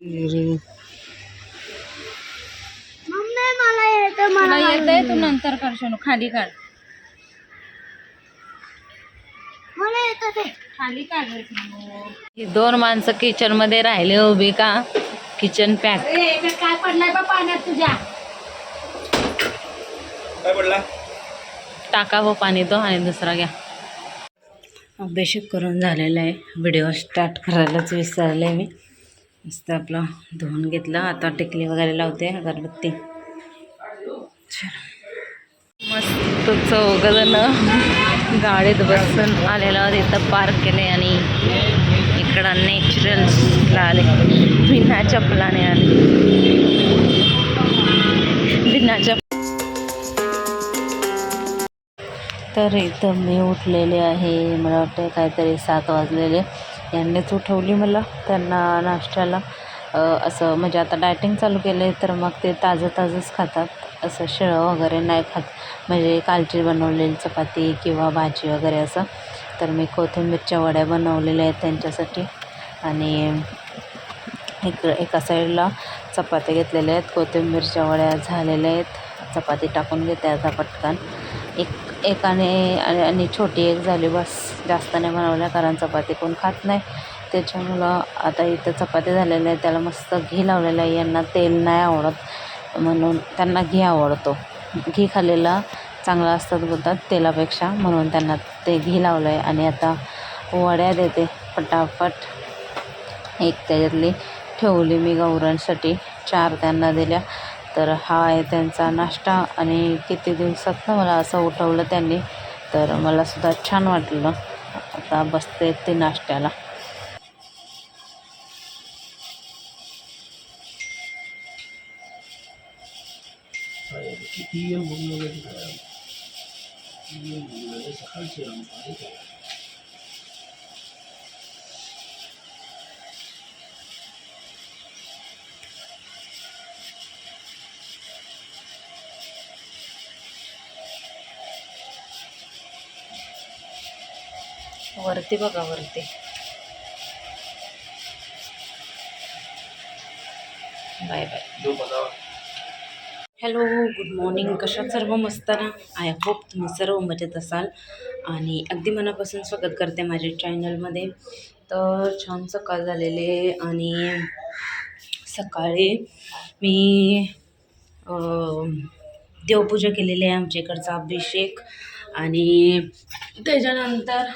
Mummy मला येतं तू नंतर करशील खाली काढ. मला येतं ते. खाली काढ ही दोन माणसं किचनमध्ये राहिले उभी का? किचन पॅक काय पडलाय बा पाण्यात तुझ्या? काय पडला? टाका हो पाणी तो आणि दुसरा घ्या. अभिषेक करून झालेला आहे. व्हिडिओ स्टार्ट करायलाच विसरले मी. मस्त आपलं धुवून घेतलं. आता टिकली वगैरे लावते अगरबत्ती. मस्त चौघजण गाडीत बसून आलेलं तिथं इथं पार्क केले आणि इकडं नॅचरल्सला आले. बिना चपलाने आले. बिना चप तर इथं मी उठलेले आहे. मला वाटतं काहीतरी सात वाजलेले. यांनीच उठवली मला. त्यांना नाश्त्याला असं म्हणजे आता डायटिंग चालू केलं आहे तर मग ते ताजं ताजंच खातात. असं शिळं वगैरे नाही खात. म्हणजे कालची बनवलेली चपाती किंवा भाजी वगैरे असं. तर मी कोथिंबीरच्या वड्या बनवलेल्या आहेत त्यांच्यासाठी. आणि एक एका साईडला चपात्या घेतलेल्या आहेत. कोथिंबीरच्या वड्या झालेल्या आहेत. चपाती टाकून घेते आता पटकन. एक एकाने आणि आणि छोटी एक झाली बस. जास्त नाही बनवल्या कारण चपाती कोण खात नाही. त्याच्यामुळं आता इथं चपाती झालेल्या आहे त्याला मस्त घी लावलेलं आहे. यांना तेल नाही आवडत म्हणून त्यांना घी आवडतो. घी खाल्लेला चांगला असतात बोलतात तेलापेक्षा म्हणून त्यांना ते घी लावलं आहे आणि आता वड्या देते पटापट. एक त्याच्यातली ठेवली मी गौरांसाठी. चार त्यांना दिल्या. तर हा आहे त्यांचा नाश्ता आणि किती दिवसात मला असं उठवलं त्यांनी तर मला सुद्धा छान वाटलं. आता बसते ते नाश्त्याला. वरती बघा वरती. Bye bye. Hello good morning कशात सर्व मस्त ना? आय होप तुम्ही सर्व मजेत असाल. आणि अगदी मनापासून स्वागत करते माझ्या चॅनलमध्ये तर छान सकाळ झालेले आणि सकाळी मी देवपूजा केलेली आहे आमच्या इकडचा अभिषेक. आणि त्याच्यानंतर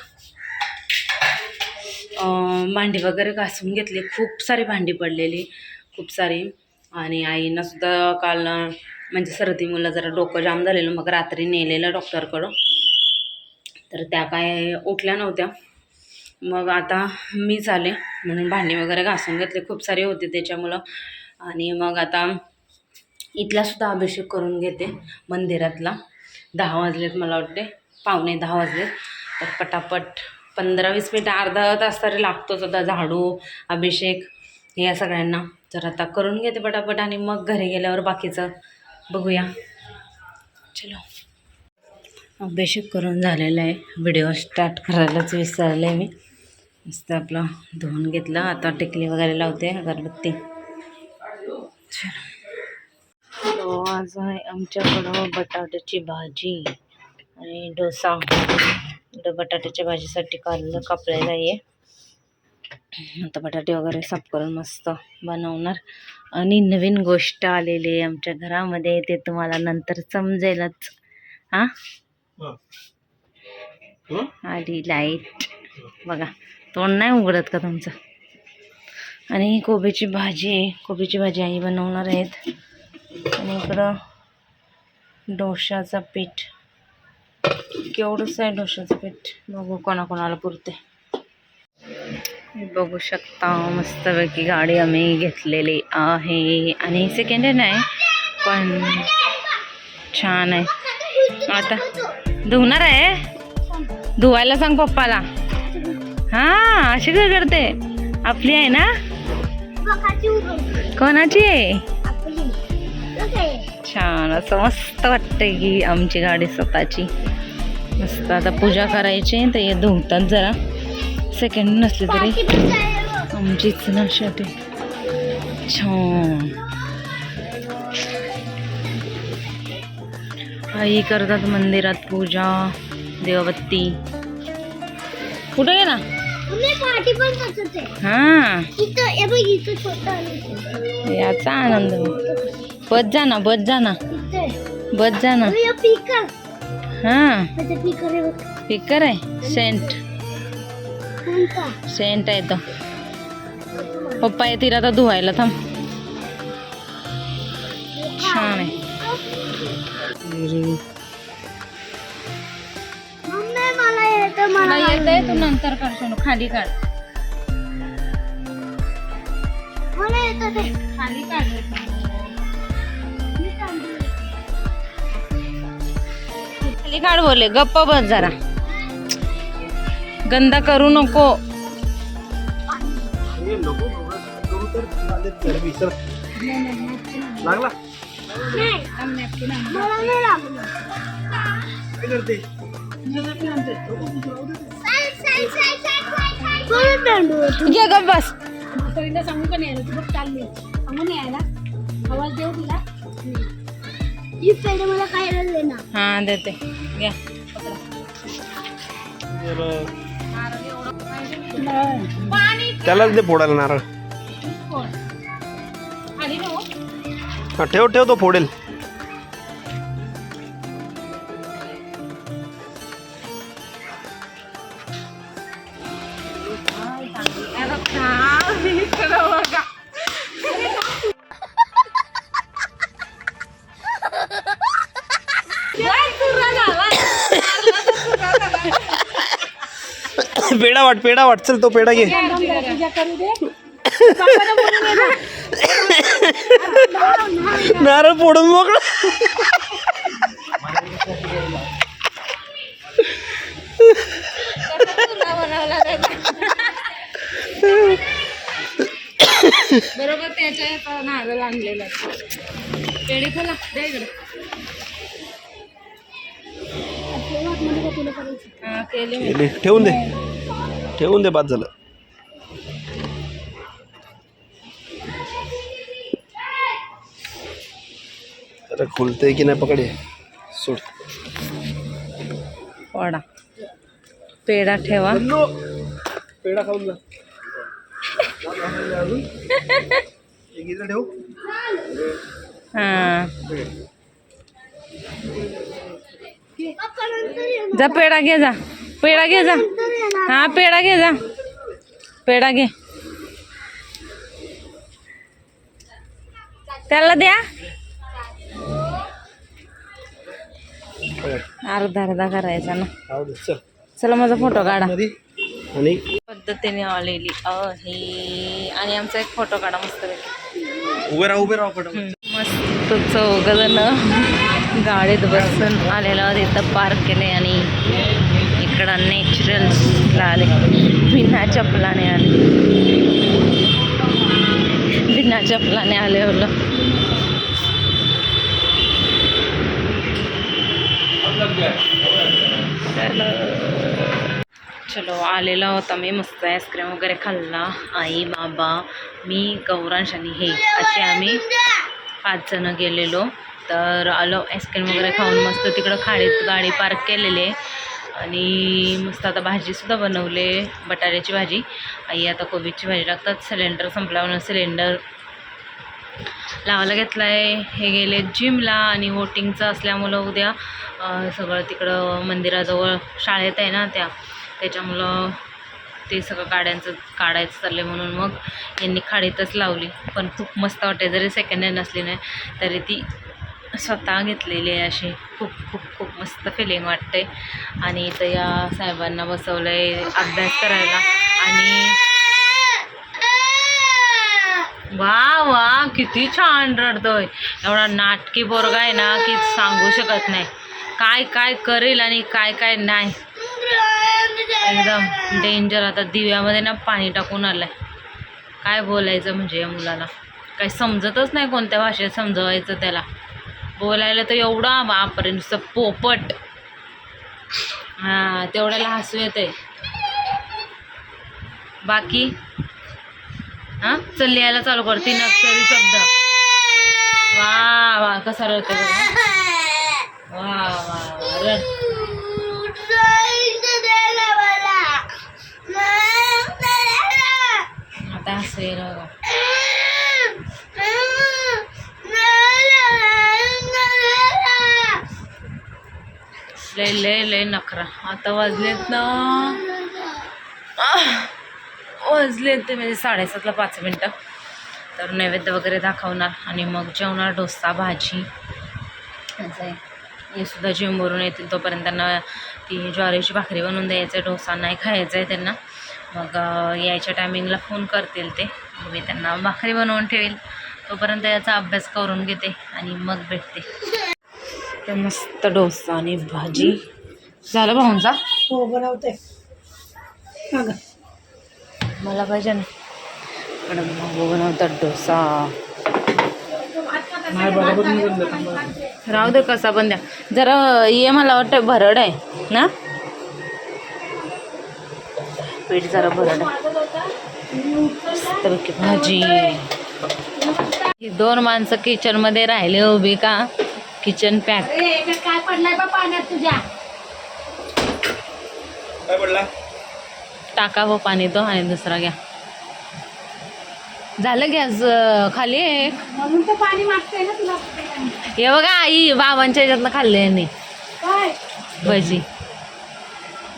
भांडी वगैरे घासून घेतली. खूप सारी भांडी पडलेली. खूप सारी. आणि आईनं सुद्धा काल म्हणजे सर्दी मुलं जरा डोकं जाम झालेलं. मग रात्री नेलेलं डॉक्टरकडं. तर त्या काय उठल्या नव्हत्या. मग आता मीच आले म्हणून भांडी वगैरे घासून घेतले. खूप सारे होते त्याच्यामुळं. आणि मग आता इथला सुद्धा अभिषेक करून घेते. मंदिरातला. दहा वाजलेत मला वाटते. पावणे दहा वाजलेत. तर पटापट पंधरा वीस मिनटं अर्धा तास तरी लागतोच आता झाडू अभिषेक या सगळ्यांना. तर आता करून घेते पटापट आणि मग घरी गेल्यावर बाकीचं बघूया. चलो. अभिषेक करून झालेला आहे. व्हिडिओ स्टार्ट करायलाच विसरले मी. मस्त आपलं धुवून घेतलं. आता टिकली वगैरे लावते अगरबत्ती. आज आहे आमच्याकडं बटाट्याची भाजी आणि डोसा. बटाट्याच्या भाजीसाठी कालं कापलेला आहे. आता बटाटे वगैरे साफ करून मस्त बनवणार. आणि नवीन गोष्ट आलेली आहे आमच्या घरामध्ये ते तुम्हाला नंतर समजेलच. हां? आली लाइट बघा तोंड नाही उघडत का तुमचं? आणि कोबीची भाजी आहे. कोबीची भाजी आई बनवणार आहेत. आणि इकडं डोशाचा पीठ. केवढंच आहे डोशाचं पीठ? बघू कोणाकोणाला पुरते बघू शकता मस्तपैकी गाडी आम्ही घेतलेली आहे. आणि सेकंड हँड आहे पण छान आहे. आता धुवणार आहे? धुवायला सांग पप्पाला. हा अशी काय करते. आपली आहे ना? कोणाची आहे? छान असं मस्त वाटतंय की आमची गाडी स्वतःची. मस्त आता पूजा करायची तर हे धुवतात जरा. सेकंड नसली तरी. आमचीच ना शेवटी छान. आई करतात मंदिरात पूजा देवबत्ती. कुठे गे ना मी पार्टी पण करत आहे हा. इथं हे बघ इथं छोटं आलं याचा आनंद बस जा ना बस जा ना. इथे बस जा ना. हे. पीकर हा आहे बघ. स्पीकर आहे सेंट. कोणता? सेंट आहे तो. पप्पा येतील आता धुवायला थांब. छान आहे. येतं मला मला येत आहे तू नंतर करशील खाली काढ. मला येतं ते. खाली काढ मी तांदूळ खाली काढ बोले गप्प बस जरा. गंदा करू नको. लागला? नाही. मला नाही लागलं साई, साई, बस. सांगू का नाही तू बघ चालली सांगून यायला आवाज देऊ तिला? ही पेढे मला खायला दे ना. हा देते. घ्या. त्यालाच दे फोडायला नारळ. हा ठेव ठेव तो फोडेल. पेढा वाट पेढा वाट. चल तो पेढा घे. नारळ फोडून मोकळा. बरोबर त्याच्या नारळ आणलेलं पेढे खोला दे इकडे. ठेवून दे. ठेवून दे बाद झालं. अरे खुलते की नाही पकडे सोड. वडा. पेढा ठेवा. पेढा खाऊन जा. ठेव हा. पप्पा नंतर ये ना. जा पेढा घे जा. पेढा घे जा. हा पेढा घे जा. पेढा घे. त्याला द्या. अर्धा अर्धा करायचा ना. चल. माझा फोटो काढा. पद्धतीने आलेली आहे. आणि आमचा एक फोटो काढा मस्त उभे राहा उभे राहा मस्त चौघजण गाडीत बसून आलेलो इथं पार्क केले आणि इकडं नॅचरल्सला आले बिना चपलाने आले. बिना चपलाने आले होलं चलो. चलो आलेला होता मी मस्त आईस्क्रीम वगैरे खाल्ला. आई बाबा मी गौरांश आणि हे. असे आम्ही पाच जणं गेलेलो. तर आलो आईस्क्रीम वगैरे खाऊन मस्त तिकडं खाडीत गाडी पार्क केलेली आहे. आणि मस्त आता भाजीसुद्धा बनवले बटाट्याची भाजी. आई आता कोबीची भाजी टाकतात सिलेंडर संपल्यावर सिलेंडर लावायला घेतला आहे हे गेले जिमला आणि वोटिंगचं असल्यामुळं उद्या सगळं तिकडं मंदिराजवळ शाळेत आहे ना त्या त्याच्यामुळं ते सगळं गाड्यांचं काढायचं चाललं म्हणून मग यांनी खाडीतच लावली. पण खूप मस्त वाटते जरी सेकंड हँड नसली नाही तरी ती स्वतः घेतलेली आहे अशी. खूप खूप खूप मस्त फिलिंग वाटते. आणि इथं या साहेबांना बसवलं आहे अभ्यास करायला. आणि वा वा किती छान रडतोय. एवढा नाटकी पोरगा आहे ना की सांगू शकत नाही. काय काय करेल आणि काय काय नाही. एकदम डेंजर आता दिव्यामध्ये ना पाणी टाकून आलंय. काय बोलायचं म्हणजे या मुलाला. काही समजतच नाही कोणत्या भाषेत समजवायचं त्याला. बोलायला तर एवढा बापरे नुसतं पोपट. हां तेवढ्याला हसू येते बाकी? हा? चल लिहायला चालू कर. तीन अक्षरी शब्द. वा वा कसा रडतो वा वा आता रड. आता लय लय लय नखरा. आता वाजलेत ना. वाजलेत ते म्हणजे साडेसातला पाच मिनटं. तर नैवेद्य वगैरे दाखवणार आणि मग जेवणार डोसा भाजी. असं आहे. हे सुद्धा जिमवरून येतील तोपर्यंत त्यांना ती ज्वारीची भाकरी बनवून द्यायचं आहे डोसा नाही खायचा आहे त्यांना. मग यायच्या टायमिंगला फोन करतील ते. मी त्यांना भाकरी बनवून ठेवेल. तोपर्यंत याचा अभ्यास करून घेते आणि मग भेटते. तर मस्त डोसा आणि भाजी. झालं भाऊंचा हो बनवते. मला पाहिजे ना. भाऊ बनवतात डोसा. राहू दे कसा पण द्या. जरा ये मला वाटतं भरड आहे ना? पीठ जरा भरड आहे. भाजी. दोन माणसं किचनमध्ये राहिले उभी का? Kitchen pack. काय पडलाय बा पाण्यात तुझ्या? काय पडला? टाका हो पाणी तो आणि दुसरा घ्या. झालं गॅस खाली एक. म्हणून तर पाणी मागतंय ना तुला. हे बघा आई बाबांच्या ह्याच्यातनं खाल्ले यांनी. काय? भजी.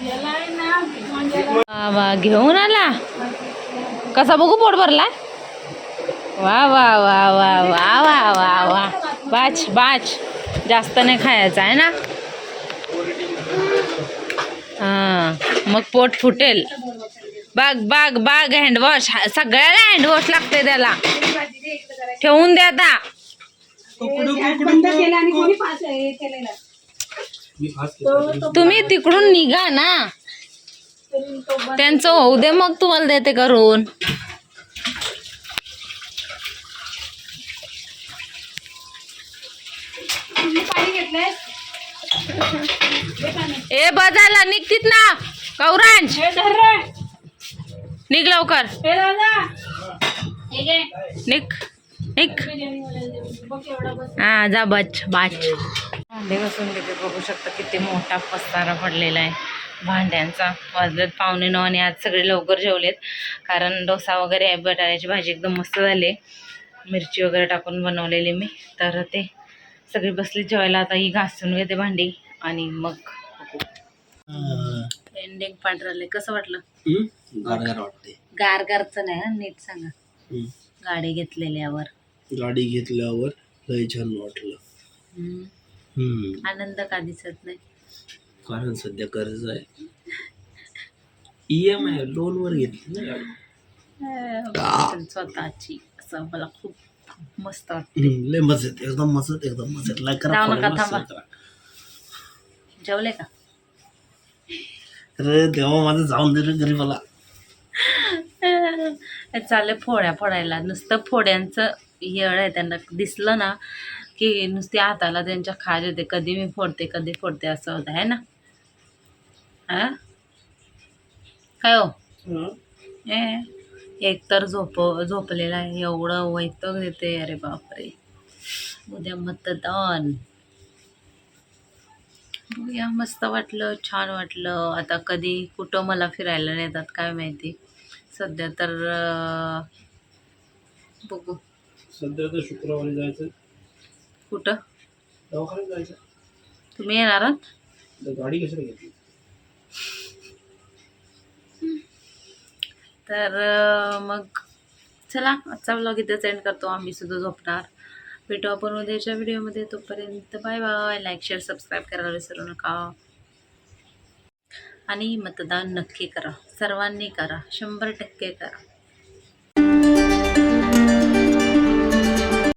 याला आहे ना म्हणजे वा वा घेऊन आला. कसा बघू पोट भरला वा वा वा वा वा वा वा वा. बाच बाच. जास्त नाही खायचा आहे ना? हां मग पोट फुटेल. बाग बाग बाग हँडवॉश सगळ्याला हँडवॉश लागते त्याला. ठेवून द्या आता. तुम्ही तिकडून निघा ना. त्यांचं होऊ दे मग तुम्हाला देते करून. पाणी घेतलंय? ए बजाला निघतीत ना हे रे निघ लवकर. निघ. निघ. हा जा बच बाच. भांडे घासून घेते. बघू शकता किती मोठा पसारा पडलेला आहे. भांड्यांचा. वाजलेत पावणे नऊ आणि आज सगळे लवकर जेवलेत. कारण डोसा वगैरे आहे. बटाट्याची भाजी एकदम मस्त झाली आहे. मिरची वगैरे टाकून बनवलेली मी. तर ते सगळी बसली जेवायला. आता ही घासून घेते भांडी आणि मग एंडिंग पांढरले कसं वाटलं? गारगार वाटते गारगारचं नाही हं, नीट सांगा. गाडी घेतलेल्यावर. गाडी घेतल्यावर लय छान वाटलं. आनंद का दिसत नाही? कारण सध्या कर्ज आहे. ई एम आय लोनवर घेतली ना गाडी. पण स्वतःची. असं मला खूप मस्त वाटतं. हम्म, लय मजेत एकदम मजेत एकदम मजेत. लय करा जाऊ नका, follow थांबा. मस्त करा. जेवले का? अरे तेव्हा माझं जाऊन दे रे गरीबाला. चालले फोड्या फोडायला. नुसतं फोड्यांचं येळ आहे त्यांना. दिसलं ना की नुसती हाताला त्यांच्या खाज येते कधी मी फोडते कधी फोडते असं होतं आहे ना? हा? काय हो? ए एक तर झोप झोपलेला आहे. एवढं वैतक देते अरे बापरे. उद्या मतदान. बघूया. मस्त वाटलं. छान वाटलं. आता कधी कुठं मला फिरायला नेतात काय माहिती. सध्या तर बघू. सध्या तर शुक्रवारी जायचं कुठं? दवाखान्यात जायचं तुम्ही येणार आहात? गाडी कशाला घेतली? तर मग चला आजचा ब्लॉग इथेच एंड करतो. आम्ही सुद्धा झोपणार. भेटू आपण उद्याच्या व्हिडिओमध्ये तोपर्यंत bye bye like share subscribe करायला विसरू नका. आणि मतदान नक्की करा. सर्वांनी करा. शंभर टक्के करा.